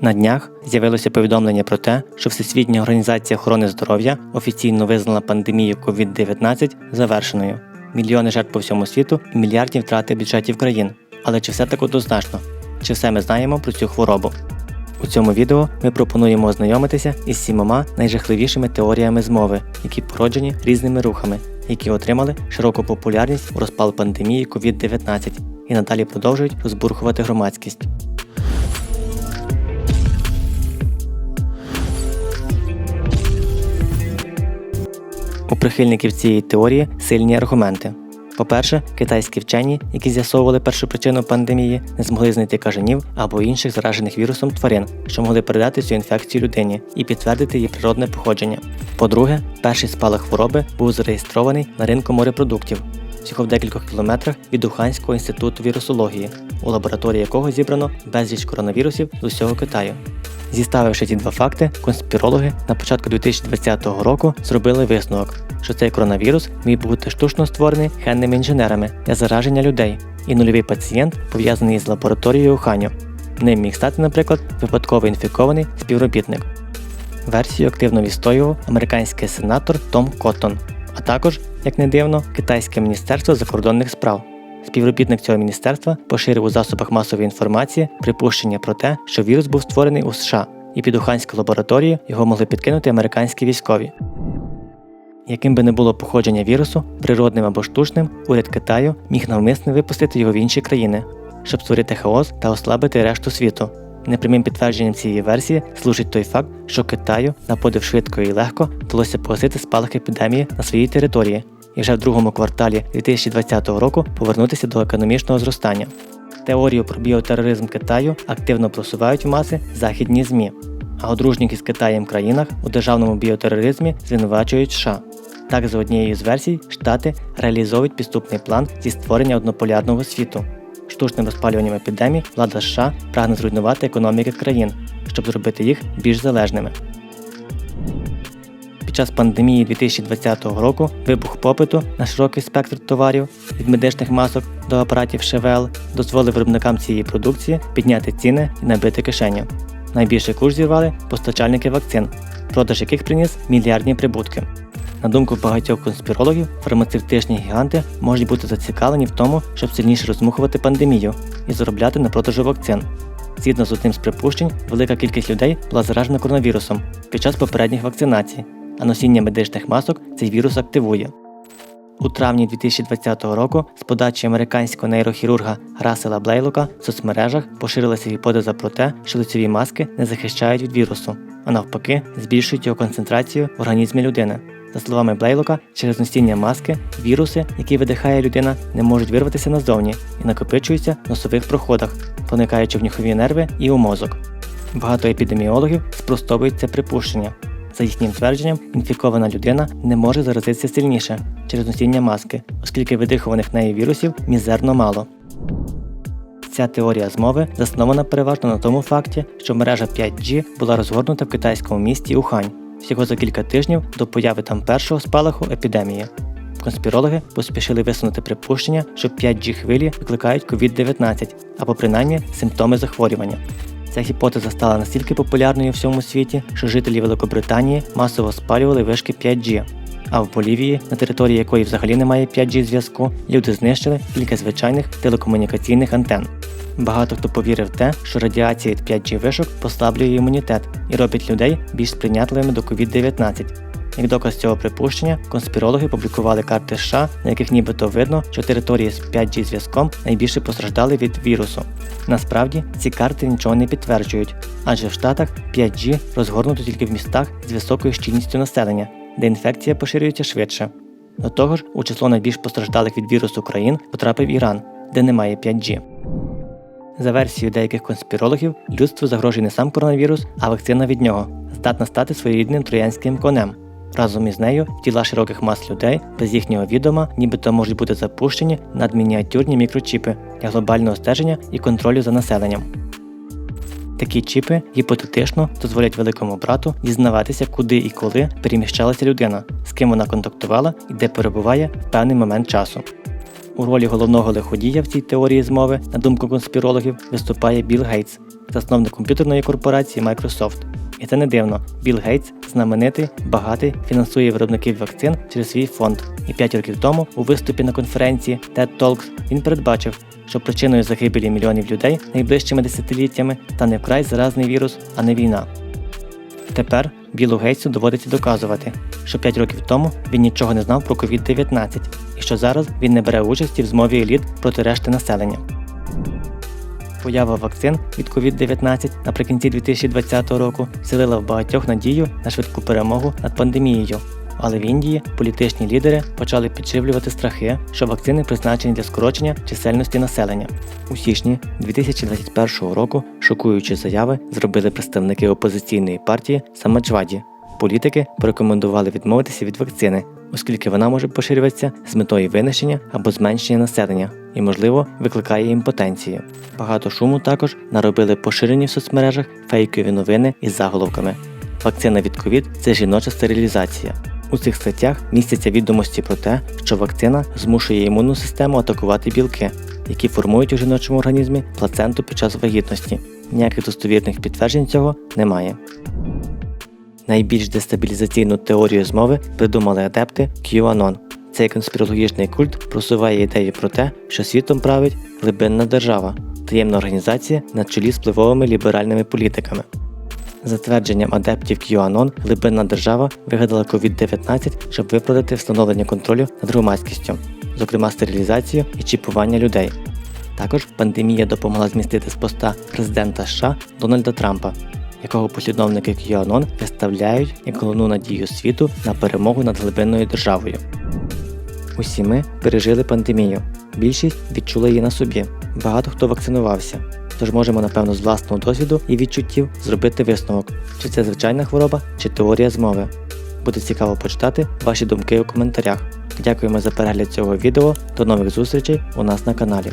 На днях з'явилося повідомлення про те, що Всесвітня організація охорони здоров'я офіційно визнала пандемію COVID-19 завершеною. Мільйони жертв по всьому світу і мільярдні втрати бюджетів країн. Але чи все так однозначно? Чи все ми знаємо про цю хворобу? У цьому відео ми пропонуємо ознайомитися із сімома найжахливішими теоріями змови, які породжені різними рухами, які отримали широку популярність у розпал пандемії COVID-19 і надалі продовжують розбурхувати громадськість. У прихильників цієї теорії сильні аргументи. По-перше, китайські вчені, які з'ясовували першу причину пандемії, не змогли знайти кажанів або інших заражених вірусом тварин, що могли передати цю інфекцію людині і підтвердити її природне походження. По-друге, перший спалах хвороби був зареєстрований на ринку морепродуктів, всього в декількох кілометрах від Уханського інституту вірусології, у лабораторії якого зібрано безліч коронавірусів з усього Китаю. Зіставивши ці два факти, конспірологи на початку 2020 року зробили висновок, що цей коронавірус міг бути штучно створений генними інженерами для зараження людей, і нульовий пацієнт пов'язаний з лабораторією Уханю. Ним міг стати, наприклад, випадково інфікований співробітник. Версію активно відстоював американський сенатор Том Коттон, а також, як не дивно, китайське міністерство закордонних справ. Співробітник цього міністерства поширив у засобах масової інформації припущення про те, що вірус був створений у США, і під Уханську лабораторію його могли підкинути американські військові. Яким би не було походження вірусу, природним або штучним, уряд Китаю міг навмисно випустити його в інші країни, щоб створити хаос та ослабити решту світу. Непрямим підтвердженням цієї версії служить той факт, що Китаю на подив швидко і легко вдалося погасити спалах епідемії на своїй території і вже в другому кварталі 2020 року повернутися до економічного зростання. Теорію про біотероризм Китаю активно просувають в маси західні ЗМІ, а у дружніх із Китаєм країнах у державному біотероризмі звинувачують США. Так, за однією з версій, Штати реалізовують підступний план зі створення однополярного світу. Штучним розпалюванням епідемій влада США прагне зруйнувати економіки країн, щоб зробити їх більш залежними. Під час пандемії 2020 року вибух попиту на широкий спектр товарів від медичних масок до апаратів ШВЛ дозволив виробникам цієї продукції підняти ціни і набити кишеню. Найбільший курс зірвали постачальники вакцин, продаж яких приніс мільярдні прибутки. На думку багатьох конспірологів, фармацевтичні гіганти можуть бути зацікавлені в тому, щоб сильніше розмухувати пандемію і заробляти на продажу вакцин. Згідно з одним з припущень, велика кількість людей була заражена коронавірусом під час попередніх вакцинацій, а носіння медичних масок цей вірус активує. У травні 2020 року з подачі американського нейрохірурга Рассела Блейлока в соцмережах поширилася гіпотеза про те, що лицеві маски не захищають від вірусу, а навпаки, збільшують його концентрацію в організмі людини. За словами Блейлока, через носіння маски віруси, які видихає людина, не можуть вирватися назовні і накопичуються в носових проходах, проникаючи в нюхові нерви і у мозок. Багато епідеміологів спростовують це припущення. За їхнім твердженням, інфікована людина не може заразитися сильніше через носіння маски, оскільки видихуваних нею вірусів мізерно мало. Ця теорія змови заснована переважно на тому факті, що мережа 5G була розгорнута в китайському місті Ухань всього за кілька тижнів до появи там першого спалаху епідемії. Конспірологи поспішили висунути припущення, що 5G хвилі викликають COVID-19 або принаймні симптоми захворювання. Ця гіпотеза стала настільки популярною у всьому світі, що жителі Великобританії масово спалювали вишки 5G. А в Болівії, на території якої взагалі немає 5G зв'язку, люди знищили кілька звичайних телекомунікаційних антенн. Багато хто повірив в те, що радіація від 5G вишок послаблює імунітет і робить людей більш сприйнятливими до COVID-19. Як доказ цього припущення, конспірологи публікували карти США, на яких нібито видно, що території з 5G зв'язком найбільше постраждали від вірусу. Насправді ці карти нічого не підтверджують, адже в Штатах 5G розгорнуто тільки в містах з високою щільністю населення, де інфекція поширюється швидше. До того ж, у число найбільш постраждалих від вірусу країн потрапив Іран, де немає 5G. За версією деяких конспірологів, людству загрожує не сам коронавірус, а вакцина від нього, здатна стати своєрідним троянським конем. Разом із нею тіла широких мас людей без їхнього відома нібито можуть бути запущені надмініатюрні мікрочіпи для глобального стеження і контролю за населенням. Такі чіпи гіпотетично дозволять великому брату дізнаватися, куди і коли переміщалася людина, з ким вона контактувала і де перебуває в певний момент часу. У ролі головного лиходія в цій теорії змови, на думку конспірологів, виступає Білл Гейтс, засновник комп'ютерної корпорації Microsoft. І це не дивно. Білл Гейтс, знаменитий, багатий, фінансує виробників вакцин через свій фонд. І 5 років тому, у виступі на конференції TED Talks, він передбачив, що причиною загибелі мільйонів людей найближчими десятиліттями стане вкрай заразний вірус, а не війна. Тепер Білу Гейтсу доводиться доказувати, що 5 років тому він нічого не знав про COVID-19 що зараз він не бере участі в змові еліт проти решти населення. Поява вакцин від COVID-19 наприкінці 2020 року вселила в багатьох надію на швидку перемогу над пандемією. Але в Індії політичні лідери почали підживлювати страхи, що вакцини призначені для скорочення чисельності населення. У січні 2021 року шокуючі заяви зробили представники опозиційної партії Самаджваді. Політики порекомендували відмовитися від вакцини, оскільки вона може поширюватися з метою винищення або зменшення населення і, можливо, викликає імпотенцію. Багато шуму також наробили поширені в соцмережах фейкові новини із заголовками. Вакцина від ковід це жіноча стерилізація. У цих статтях містяться відомості про те, що вакцина змушує імунну систему атакувати білки, які формують у жіночому організмі плаценту під час вагітності. Ніяких достовірних підтверджень цього немає. Найбільш дестабілізаційну теорію змови придумали адепти QAnon. Цей конспірологічний культ просуває ідею про те, що світом править глибинна держава, таємна організація на чолі з впливовими ліберальними політиками. За твердженням адептів QAnon, глибинна держава вигадала COVID-19, щоб виправдати встановлення контролю над громадськістю, зокрема стерилізацію і чіпування людей. Також пандемія допомогла змістити з поста президента США Дональда Трампа, якого послідовники QAnon виставляють як головну надію світу на перемогу над глибинною державою. Усі ми пережили пандемію. Більшість відчула її на собі. Багато хто вакцинувався. Тож можемо, напевно, з власного досвіду і відчуттів зробити висновок, чи це звичайна хвороба, чи теорія змови. Буде цікаво почитати ваші думки у коментарях. Дякуємо за перегляд цього відео. До нових зустрічей у нас на каналі.